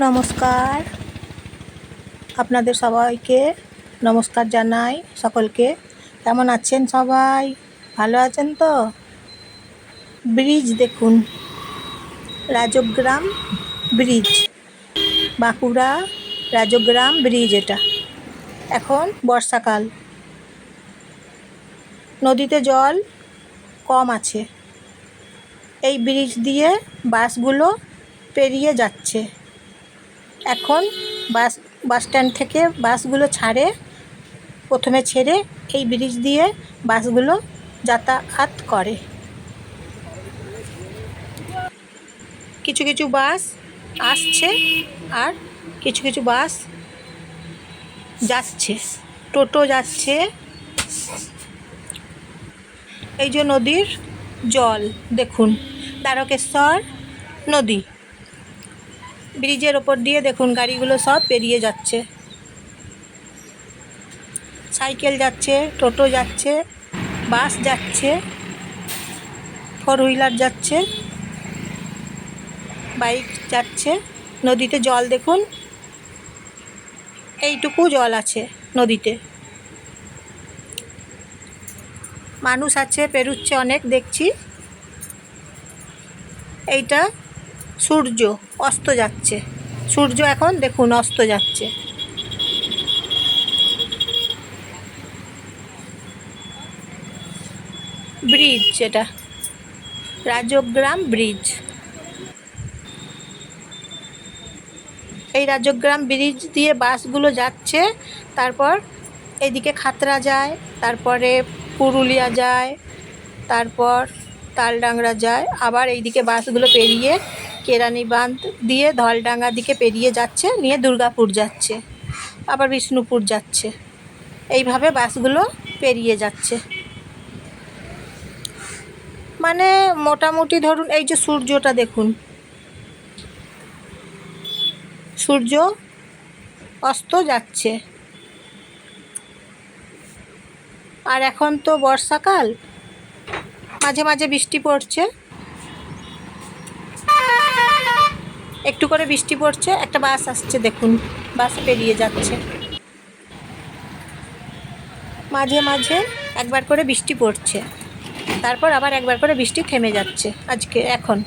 নমস্কার। আপনাদের সবাইকে নমস্কার জানাই সকলকে। কেমন আছেন সবাই? ভালো আছেন তো? ব্রিজ দেখুন। রাজগ্রাম ব্রিজ। বাঁকুড়া রাজগ্রাম ব্রিজ এটা। এখন বর্ষাকাল। নদীতে জল কম আছে। এই ব্রিজ দিয়ে বাসগুলো পেরিয়ে যাচ্ছে। এখন বাস বাস স্ট্যান্ড থেকে বাসগুলো ছাড়ে, প্রথমে ছেড়ে এই ব্রিজ দিয়ে বাসগুলো যাতায়াত করে। কিছু কিছু বাস আসছে আর কিছু কিছু বাস যাচ্ছে, টোটো যাচ্ছে। এই যে নদীর জল, দেখুন, দ্বারকেশ্বর নদী। ব্রিজের ওপর দিয়ে দেখুন গাড়িগুলো সব পেরিয়ে যাচ্ছে। সাইকেল যাচ্ছে, টোটো যাচ্ছে, বাস যাচ্ছে ফোর হুইলার যাচ্ছে বাইক যাচ্ছে, নদীতে জল দেখুন। এইটুকু জল আছে নদীতে। মানুষ আছে, পেরুচ্ছে অনেক, দেখছি। এইটা সূর্য। অস্ত যাচ্ছে। সূর্য এখন, দেখুন, অস্ত যাচ্ছে। ব্রিজ এটা। রাজগ্রাম ব্রিজ। এই রাজগ্রাম ব্রিজ দিয়ে বাসগুলো যাচ্ছে, তারপর এদিকে খাতরা যায়, তারপরে পুরুলিয়া যায়, তারপর তালডাংরা যায়, আবার এইদিকে বাসগুলো পেরিয়ে কেরানি বাঁধ দিয়ে ধলডাঙ্গার দিকে পেরিয়ে যাচ্ছে, নিয়ে দুর্গাপুর যাচ্ছে, আবার বিষ্ণুপুর যাচ্ছে। এইভাবে বাসগুলো পেরিয়ে যাচ্ছে। মানে মোটামুটি ধরুন এই যে সূর্যটা দেখুন। সূর্য অস্ত যাচ্ছে। আর এখন তো বর্ষাকাল, মাঝে মাঝে বৃষ্টি পড়ছে। একটু করে বৃষ্টি পড়ছে, একটা বাস আসছে, দেখুন, বাস পেরিয়ে যাচ্ছে। মাঝে মাঝে একবার করে বৃষ্টি পড়ছে, তারপর আবার একবার করে বৃষ্টি থেমে যাচ্ছে, আজকে, এখন।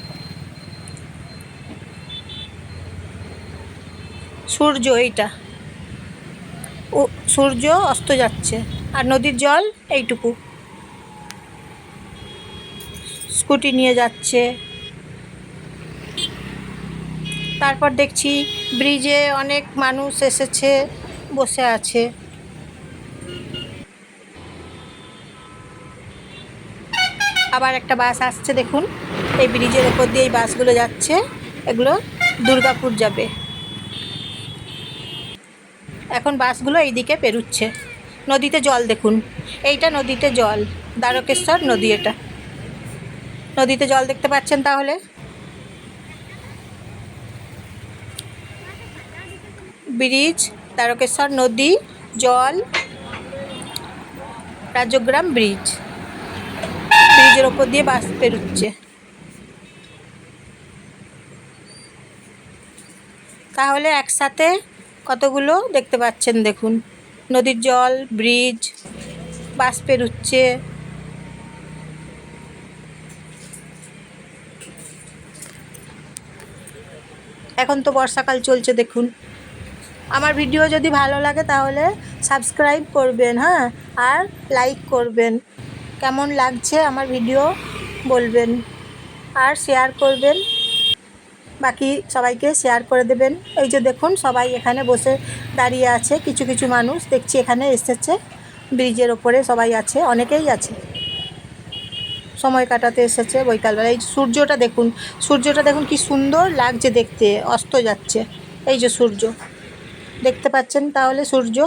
সূর্য এইটা। ও, সূর্য অস্ত যাচ্ছে, আর নদীর জল এইটুকু। স্কুটি নিয়ে যাচ্ছে তারপর দেখছি ব্রিজে অনেক মানুষ এসেছে, বসে আছে। আবার একটা বাস আসছে, দেখুন। এই ব্রিজের ওপর দিয়ে এই বাসগুলো যাচ্ছে। এগুলো দুর্গাপুর যাবে। এখন বাসগুলো এইদিকে পেরুচ্ছে। নদীতে জল, দেখুন। এইটা নদীতে জল। দ্বারকেশ্বর নদী এটা। নদীতে জল দেখতে পাচ্ছেন তাহলে? ব্রিজ, তারকেশ্বর নদী, জল, রাজগ্রাম ব্রিজ। ব্রিজের ওপর দিয়ে বাস পেরুচ্ছে তাহলে একসাথে কতগুলো দেখতে পাচ্ছেন দেখুন? নদীর জল, ব্রিজ, বাস পেরুচ্ছে এখন তো বর্ষাকাল চলছে দেখুন। আমার ভিডিও যদি ভালো লাগে তাহলে সাবস্ক্রাইব করবেন হ্যাঁ? আর লাইক করবেন। কেমন লাগছে আমার ভিডিও বলবেন। আর শেয়ার করবেন। বাকি সবাইকে শেয়ার করে দেবেন। এই যে দেখুন, সবাই এখানে বসে দাঁড়িয়ে আছে। কিছু কিছু মানুষ দেখছি এখানে এসেছে। ব্রিজের ওপরে সবাই আছে, অনেকেই আছে। সময় কাটাতে এসেছে বৈকালবেলা। এই সূর্যটা দেখুন সূর্যটা দেখুন কি সুন্দর লাগছে দেখতে, অস্ত যাচ্ছে। এই যে সূর্য। দেখতে পাচ্ছেন তাহলে সূর্য।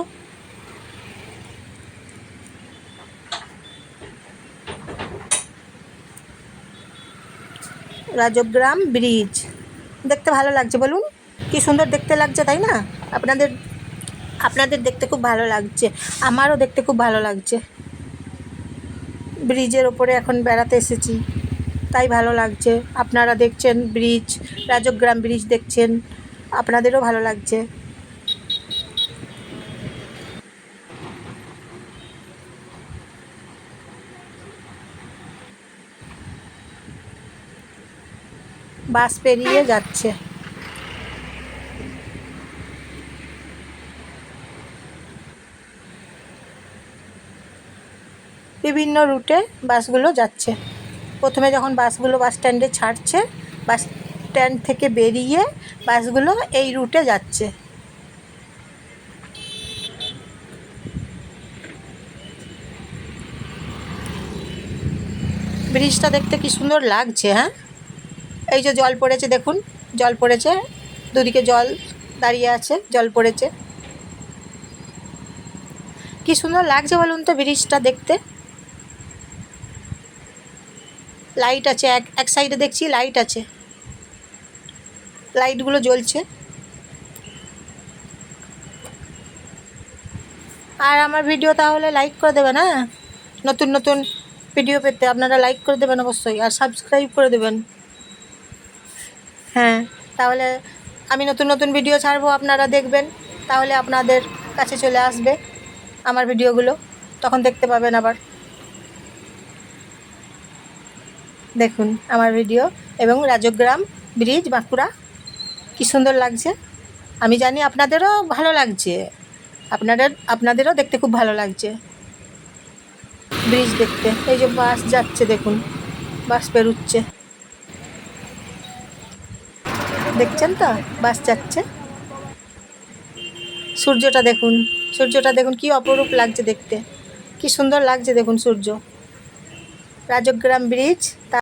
রাজগ্রাম ব্রিজ। দেখতে ভালো লাগছে বলুন। কি সুন্দর দেখতে লাগছে, তাই না? আপনাদের আপনাদের দেখতে খুব ভালো লাগছে। আমারও দেখতে খুব ভালো লাগছে। ব্রিজের ওপরে এখন বেড়াতে এসেছি, তাই ভালো লাগছে। আপনারা দেখছেন ব্রিজ, রাজগ্রাম ব্রিজ দেখছেন, আপনাদেরও ভালো লাগছে। বাস পেরিয়ে যাচ্ছে। বিভিন্ন রুটে বাসগুলো যাচ্ছে। প্রথমে যখন বাসগুলো বাস স্ট্যান্ডে ছাড়ছে, বাস স্ট্যান্ড থেকে বেরিয়ে বাসগুলো এই রুটে যাচ্ছে। ব্রিজটা দেখতে কি সুন্দর লাগছে হ্যাঁ? এই যে জল পড়েছে, দেখুন, জল পড়েছে। দুদিকে জল দাঁড়িয়ে আছে, জল পড়েছে। কি সুন্দর লাগছে বলুন তো ব্রিজটা দেখতে? লাইট আছে, এক এক সাইডে দেখছি লাইট আছে। লাইটগুলো জ্বলছে। আর আমার ভিডিও তাহলে লাইক করে দেবেন হ্যাঁ? নতুন নতুন ভিডিও পেতে আপনারা লাইক করে দেবেন অবশ্যই, আর সাবস্ক্রাইব করে দেবেন। হ্যাঁ। তাহলে আমি নতুন নতুন ভিডিও ছাড়বো, আপনারা দেখবেন। তাহলে আপনাদের কাছে চলে আসবে আমার ভিডিওগুলো তখন দেখতে পাবেন আবার। দেখুন আমার ভিডিও এবং রাজগ্রাম ব্রিজ বাঁকুড়া। কী সুন্দর লাগছে। আমি জানি আপনাদেরও ভালো লাগছে। আপনাদের, আপনাদেরও দেখতে খুব ভালো লাগছে। ব্রিজ দেখতে। এই যে বাস যাচ্ছে, দেখুন। বাস পেরুচ্ছে দেখছেন তো? বাস যাচ্ছে। সূর্যটা দেখুন সূর্যটা দেখুন, কি অপরূপ লাগছে দেখতে। কি সুন্দর লাগছে দেখুন সূর্য। রাজগ্রাম ব্রিজ।